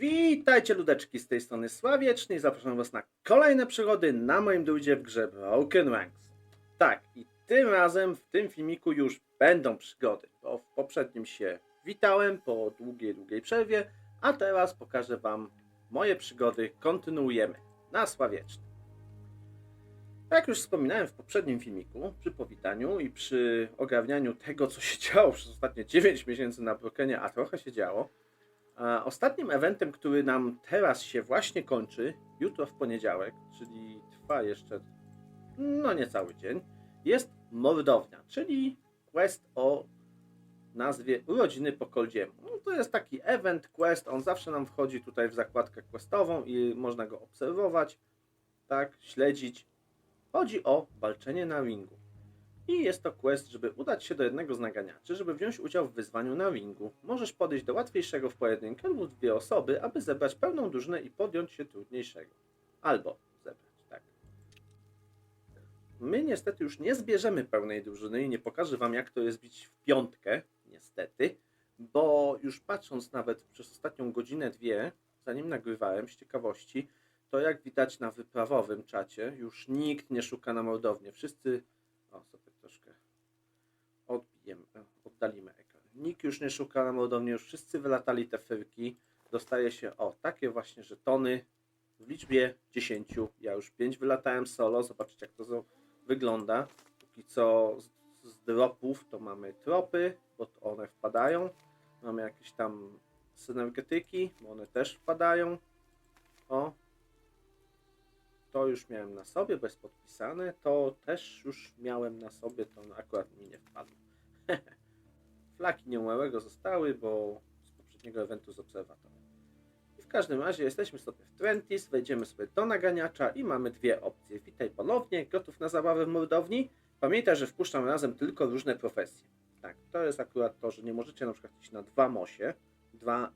Witajcie ludeczki z tej strony Sławieczny zapraszam was na kolejne przygody na moim druidzie w grze Broken Ranks. Tak, i tym razem w tym filmiku już będą przygody, bo w poprzednim się witałem po długiej, długiej przerwie, a teraz pokażę wam moje przygody, kontynuujemy na Sławieczny. Jak już wspominałem w poprzednim filmiku, przy powitaniu i przy ogarnianiu tego, co się działo przez ostatnie 9 miesięcy na Brokenie, a trochę się działo, a ostatnim eventem, który nam teraz się właśnie kończy, jutro w poniedziałek, czyli trwa jeszcze no niecały dzień, jest Mordownia, czyli quest o nazwie Urodziny po Koldziemu. No, to jest taki event, quest, on zawsze nam wchodzi tutaj w zakładkę questową i można go obserwować, tak, śledzić. Chodzi o walczenie na ringu. I jest to quest, żeby udać się do jednego z naganiaczy, żeby wziąć udział w wyzwaniu na ringu. Możesz podejść do łatwiejszego w pojedynkę lub dwie osoby, aby zebrać pełną drużynę i podjąć się trudniejszego. Albo zebrać, tak. My niestety już nie zbierzemy pełnej drużyny i nie pokażę wam jak to jest bić w piątkę, niestety, bo już patrząc nawet przez ostatnią godzinę, dwie, zanim nagrywałem z ciekawości, to jak widać na wyprawowym czacie, już nikt nie szuka na mordownię. Wszyscy o, sobie troszkę odbijemy, e, oddalimy ekran. Nikt już nie szuka na mordownię, już wszyscy wylatali te fyrki. Dostaje się, o, takie właśnie żetony w liczbie 10. Ja już 5 wylatałem solo, zobaczcie jak to wygląda. Póki co z, z dropów to mamy tropy, bo one wpadają. Mamy jakieś tam synergetyki, bo one też wpadają. O, to już miałem na sobie, bez podpisane. To też już miałem na sobie, to akurat mi nie wpadło. Flaki nieumarłego zostały, bo z poprzedniego eventu z obserwatorem. I w każdym razie jesteśmy sobie w Trentis, wejdziemy sobie do naganiacza i mamy dwie opcje. Witaj ponownie, gotów na zabawę w mordowni? Pamiętaj, że wpuszczam razem tylko różne profesje. Tak, to jest akurat to, że nie możecie na przykład iść na dwa mosie, dwa,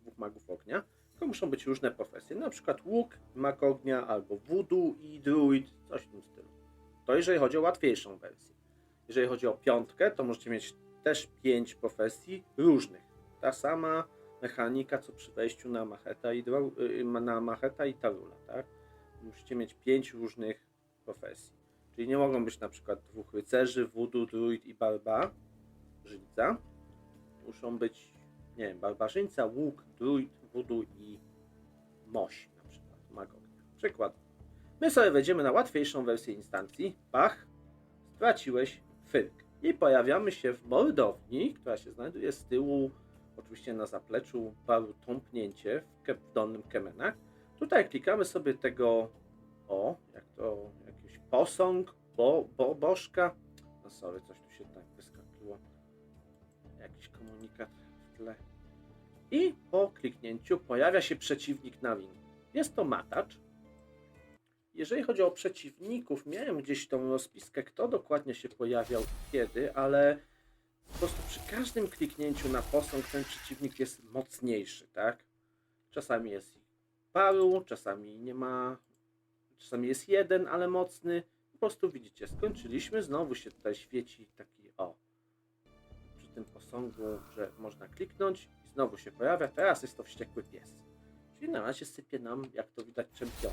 dwóch magów ognia, tylko muszą być różne profesje. Na przykład łuk, mag ognia, albo voodoo i druid, coś w tym stylu. To jeżeli chodzi o łatwiejszą wersję. Jeżeli chodzi o piątkę, to możecie mieć też pięć profesji różnych. Ta sama mechanika, co przy wejściu na Macheta i, y, na Macheta i Tarula, tak? Musicie mieć pięć różnych profesji. Czyli nie mogą być na przykład dwóch rycerzy, voodoo, druid i barbarzyńca. Muszą być, nie wiem, barbarzyńca, łuk, druid, voodoo i moś na przykład, magognia. Przykład. My sobie wejdziemy na łatwiejszą wersję instancji. Bach, straciłeś fyrk. I pojawiamy się w mordowni, która się znajduje z tyłu, oczywiście na zapleczu baru tąpnięcie w, ke- w dolnym kemenach. Tutaj klikamy sobie tego, o, jak to, jakiś posąg, bo, bo, bożka. No sorry, coś tu się tak wyskakiło. Jakiś komunikat tle. I po kliknięciu pojawia się przeciwnik na ringu. Jest to matacz. Jeżeli chodzi o przeciwników, miałem gdzieś tą rozpiskę, kto dokładnie się pojawiał kiedy, ale po prostu przy każdym kliknięciu na posąg ten przeciwnik jest mocniejszy, tak? Czasami jest ich paru, czasami nie ma, czasami jest jeden, ale mocny. Po prostu widzicie, skończyliśmy, znowu się tutaj świeci taki tym posągu, że można kliknąć i znowu się pojawia. Teraz jest to wściekły pies. Czyli na razie sypie nam, jak to widać, czempion.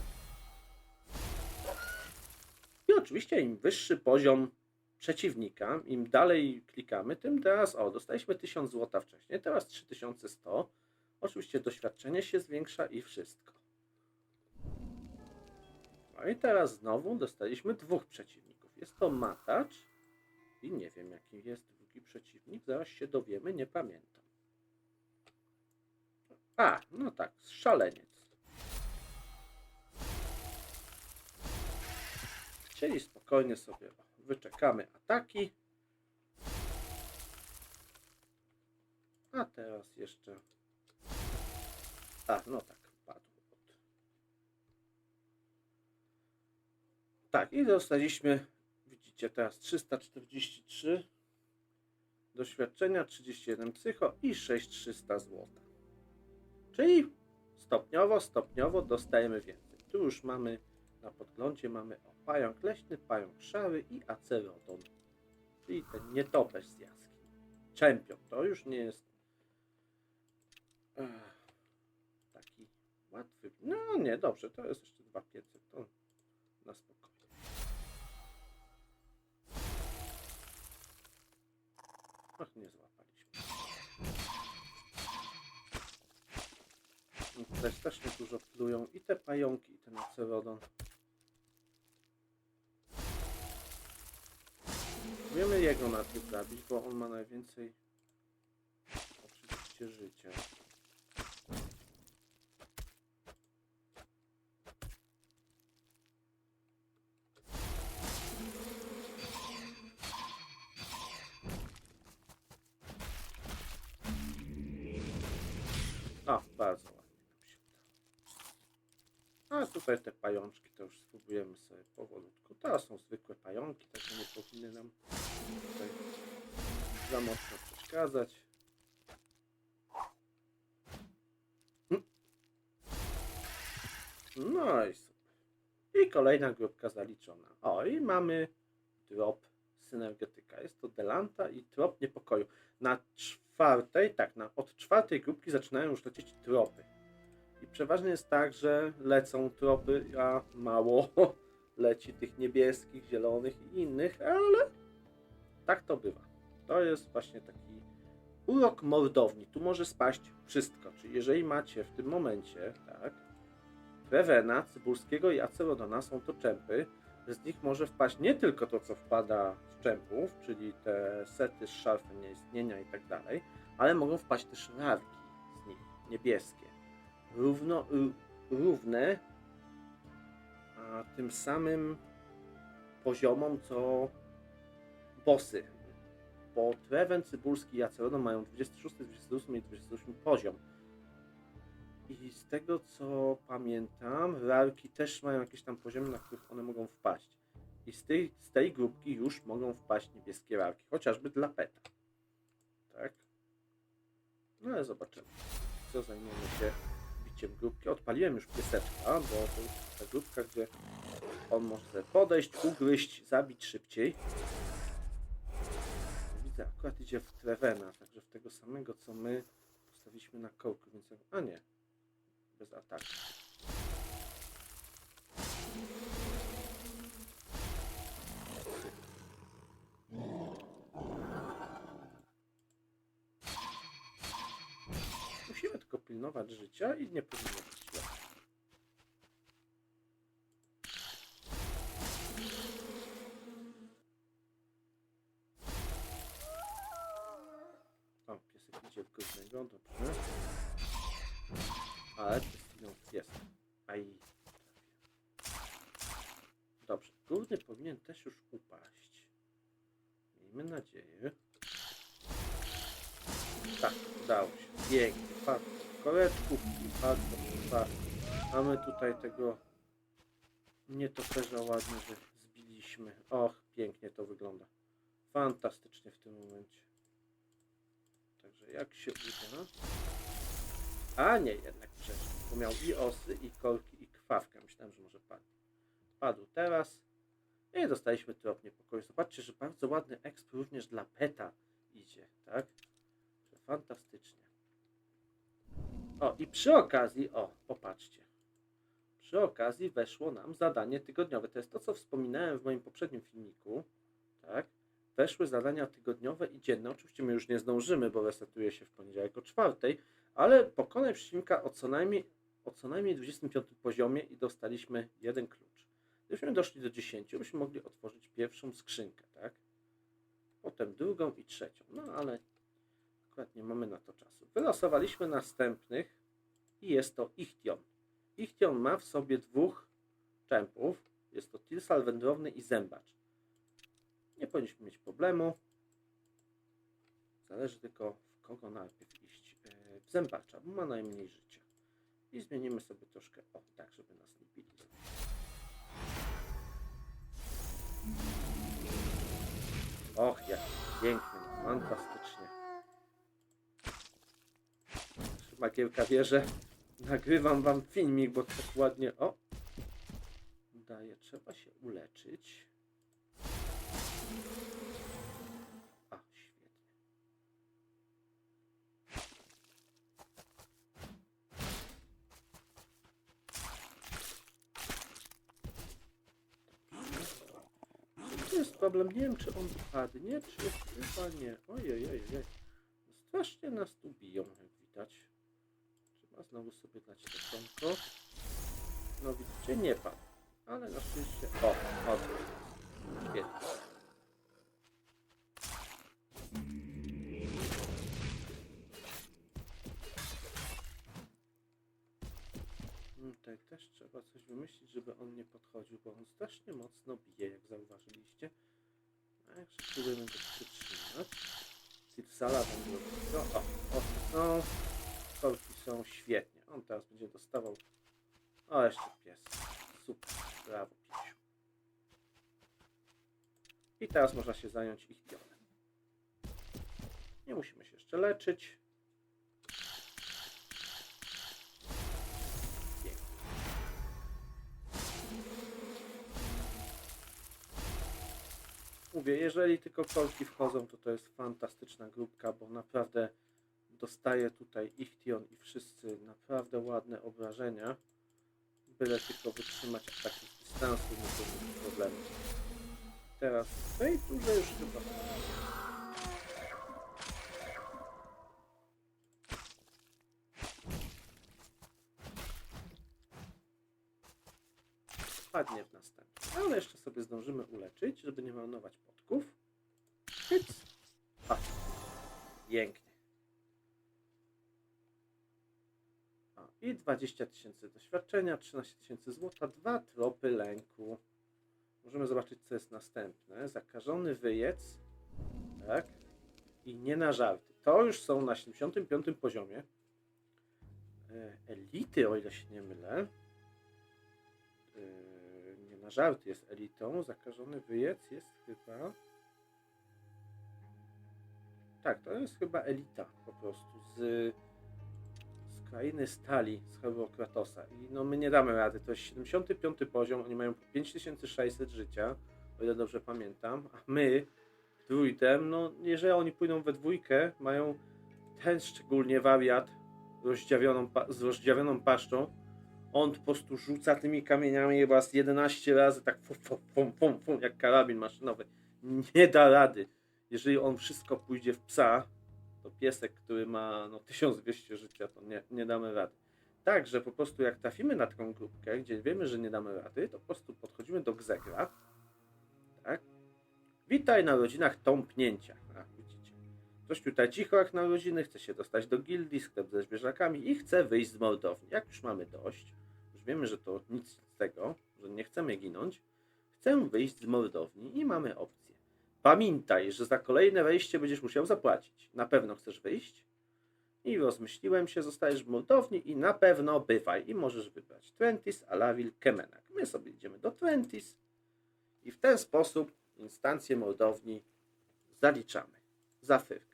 I oczywiście im wyższy poziom przeciwnika, im dalej klikamy, tym teraz, o, dostaliśmy 1000 zł wcześniej, teraz 3100. Oczywiście doświadczenie się zwiększa i wszystko. No i teraz znowu dostaliśmy dwóch przeciwników. Jest to matacz i nie wiem jaki jest drugi przeciwnik, zaraz się dowiemy, nie pamiętam. A, no tak, szaleniec. Czyli spokojnie sobie wyczekamy ataki. A teraz jeszcze. A, no tak, padł. Tak, i dostaliśmy, widzicie teraz 343 doświadczenia, 31 psycho i 6300 zł. Czyli stopniowo, stopniowo dostajemy więcej. Tu już mamy na podglądzie mamy o, pająk leśny, pająk szary i acerodon. Czyli ten nietoperz z jaskini. Czempion. To już nie jest ech, taki nie, dobrze, to jest jeszcze 2500, to na spokojnie. Ach, nie złapaliśmy. Tutaj strasznie dużo plują i te pająki, i ten ocerodon. Wiemy jego najpierw zabić, bo on ma najwięcej oczywiście życia. O, bardzo ładnie nam się tutaj te pajączki to już spróbujemy sobie powolutku. To są zwykłe pająki, także nie powinny nam tutaj za mocno przeszkadzać. Mm. No i super. I kolejna grupka zaliczona. O, i mamy drop synergetyka. Jest to Delanta i trop niepokoju. Na czwartej, tak, na, od czwartej grupki zaczynają już lecieć tropy. I przeważnie jest tak, że lecą tropy, a mało leci tych niebieskich, zielonych i innych, ale tak to bywa. To jest właśnie taki urok mordowni. Tu może spaść wszystko. Czyli jeżeli macie w tym momencie, tak, Trevena, Cybulskiego i Acerodona są to czempy, z nich może wpaść nie tylko to, co wpada z czempów, czyli te sety z szarfem nieistnienia i tak dalej, ale mogą wpaść też rarki z nich, niebieskie. Równo, r- równe a tym samym poziomom, co bossy. Bo Treven, Cybulski i Acerodon mają 26, 28 i 28 poziom. I z tego co pamiętam, rarki też mają jakieś tam poziomy, na których one mogą wpaść. I z tej, z tej grupki już mogą wpaść niebieskie rarki, chociażby dla peta. Tak? No ale zobaczymy. Co zajmiemy się biciem grupki. Odpaliłem już pieseczka, bo to jest ta grupka, gdzie on może podejść, ugryźć, zabić szybciej. Widzę, akurat idzie w Trevena, także w tego samego co my postawiliśmy na kołku, więc... A nie, bez ataku. Musimy tylko pilnować życia i nie powinno być źle. O, piesek idzie w górnego, dobrze. Ale przez chwilę jest. Aj. Dobrze, górny powinien też już upaść. Miejmy nadzieję. Tak, udało się. Pięknie. Padł w koreczku i padł padł. Mamy tutaj tego nietoperza ładnie, że zbiliśmy. Och, pięknie to wygląda. Fantastycznie w tym momencie. Także jak się uda. A nie, jednak przeszedł. Bo miał i osy, i kolki, i krwawkę. Myślałem, że może padł. Padł teraz. I dostaliśmy trop niepokoju. Zobaczcie, że bardzo ładny exp również dla peta idzie, tak? Fantastycznie. O, i przy okazji, o, popatrzcie. Przy okazji weszło nam zadanie tygodniowe. To jest to, co wspominałem w moim poprzednim filmiku, tak? Weszły zadania tygodniowe i dzienne. Oczywiście my już nie zdążymy, bo resetuje się w poniedziałek o czwartej, ale pokonaj przeciwnika o co najmniej, o co najmniej 25 poziomie i dostaliśmy jeden klucz. Gdybyśmy doszli do 10, byśmy mogli otworzyć pierwszą skrzynkę, tak? Potem drugą i trzecią. No ale akurat nie mamy na to czasu. Wylosowaliśmy następnych i jest to Ichtion. Ichtion ma w sobie dwóch czempów. Jest to Tilsal wędrowny i zębacz. Nie powinniśmy mieć problemu. Zależy tylko w kogo najpierw iść. E, W zębacza, bo ma najmniej życia. I zmienimy sobie troszkę, o tak, żeby nas nie bili. Och, jak pięknie, fantastycznie. Magiełka wie, że nagrywam wam filmik, bo tak ładnie, o, udaje, trzeba się uleczyć. A, świetnie. Jest problem, nie wiem czy on padnie, czy chyba nie. Ojej, ojej, ojej. Strasznie nas tu biją, jak widać. Trzeba znowu sobie dać to. No widzicie, nie padł. Ale na szczęście... O, odwrót. Świetnie. Mm, Tutaj też trzeba coś wymyślić, żeby on nie podchodził, bo on strasznie mocno bije, jak zauważyliście. A jak spróbujemy go przytrzymać. Sirsala tam było wszystko. O, oczy są. Kolki są świetnie. On teraz będzie dostawał. O, jeszcze pies. Super. Brawo, piesiu. I teraz można się zająć ich pionem. Nie musimy się jeszcze leczyć. Mówię, jeżeli tylko kolki wchodzą, to to jest fantastyczna grupka, bo naprawdę dostaje tutaj Ichtion i wszyscy naprawdę ładne obrażenia. Byle tylko wytrzymać ataki z dystansu, nie będzie problemu. Teraz w tej turze już chyba. Padnie w następnym. Ale jeszcze sobie zdążymy uleczyć, żeby nie marnować podków. Hyc. A, pięknie. A, I 20 tysięcy doświadczenia, 13 tysięcy złota, dwa tropy lęku. Możemy zobaczyć, co jest następne. Zakażony wyjec. Tak. I nie na żarty. To już są na 75 poziomie. E, Elity, o ile się nie mylę. E, Nie na żarty jest elitą. Zakażony wyjec jest chyba. Tak, to jest chyba elita po prostu z, z krainy stali, z Hebrokratosa. I no my nie damy rady. To jest 75 poziom, oni mają po 5600 życia, o ile dobrze pamiętam, a my trójtem, no jeżeli oni pójdą we dwójkę, mają ten szczególnie wariat rozdziawioną, z rozdziawioną paszczą. On po prostu rzuca tymi kamieniami z 11 razy, tak fum, fum, fum, fum, fum, jak karabin maszynowy. Nie da rady. Jeżeli on wszystko pójdzie w psa, to piesek, który ma no, 1200 życia, to nie, nie damy rady. Także po prostu jak trafimy na taką grupkę, gdzie wiemy, że nie damy rady, to po prostu podchodzimy do Gzegra. Tak? Witaj na rodzinach tąpnięcia. A, widzicie. Ktoś tutaj cicho jak na rodziny, chce się dostać do gildii, sklep ze zwierzakami i chce wyjść z mordowni. Jak już mamy dość, już wiemy, że to nic z tego, że nie chcemy ginąć, chcę wyjść z mordowni i mamy opcję. Pamiętaj, że za kolejne wejście będziesz musiał zapłacić. Na pewno chcesz wyjść? I rozmyśliłem się, zostajesz w mordowni i na pewno bywaj. I możesz wybrać Twentis, Alavil, Kemenak. My sobie idziemy do Twentis i w ten sposób instancję mordowni zaliczamy za fyrk.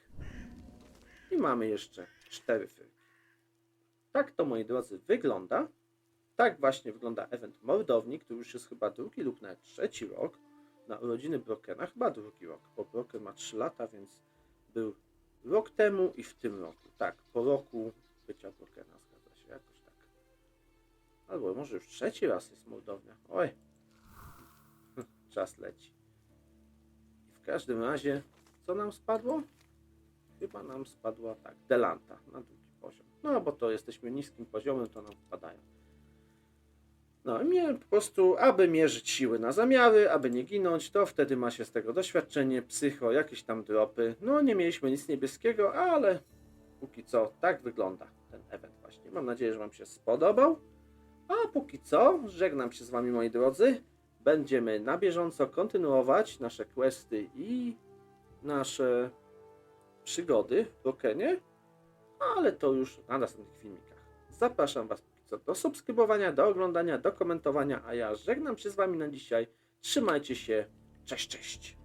I mamy jeszcze cztery fyrki. Tak to, moi drodzy, wygląda. Tak właśnie wygląda event mordowni, który już jest chyba drugi lub nawet trzeci rok na urodziny Brokena, chyba drugi rok, bo Broken ma 3 lata, więc był rok temu i w tym roku. Tak, po roku bycia Brokena, zgadza się, jakoś tak. Albo może już trzeci raz jest Moldownia. Oj, czas leci. I w każdym razie, co nam spadło? Chyba nam spadła, tak, Delanta na drugi poziom. No, bo to jesteśmy niskim poziomem, to nam wpadają. No i po prostu, aby mierzyć siły na zamiary, aby nie ginąć, to wtedy ma się z tego doświadczenie, psycho, jakieś tam dropy. No nie mieliśmy nic niebieskiego, ale póki co tak wygląda ten event właśnie. Mam nadzieję, że Wam się spodobał. A póki co, żegnam się z Wami moi drodzy. Będziemy na bieżąco kontynuować nasze questy i nasze przygody w Brokenie, ale to już na następnych filmikach. Zapraszam Was do subskrybowania, do oglądania, do komentowania, a ja żegnam się z Wami na dzisiaj. Trzymajcie się, cześć, cześć.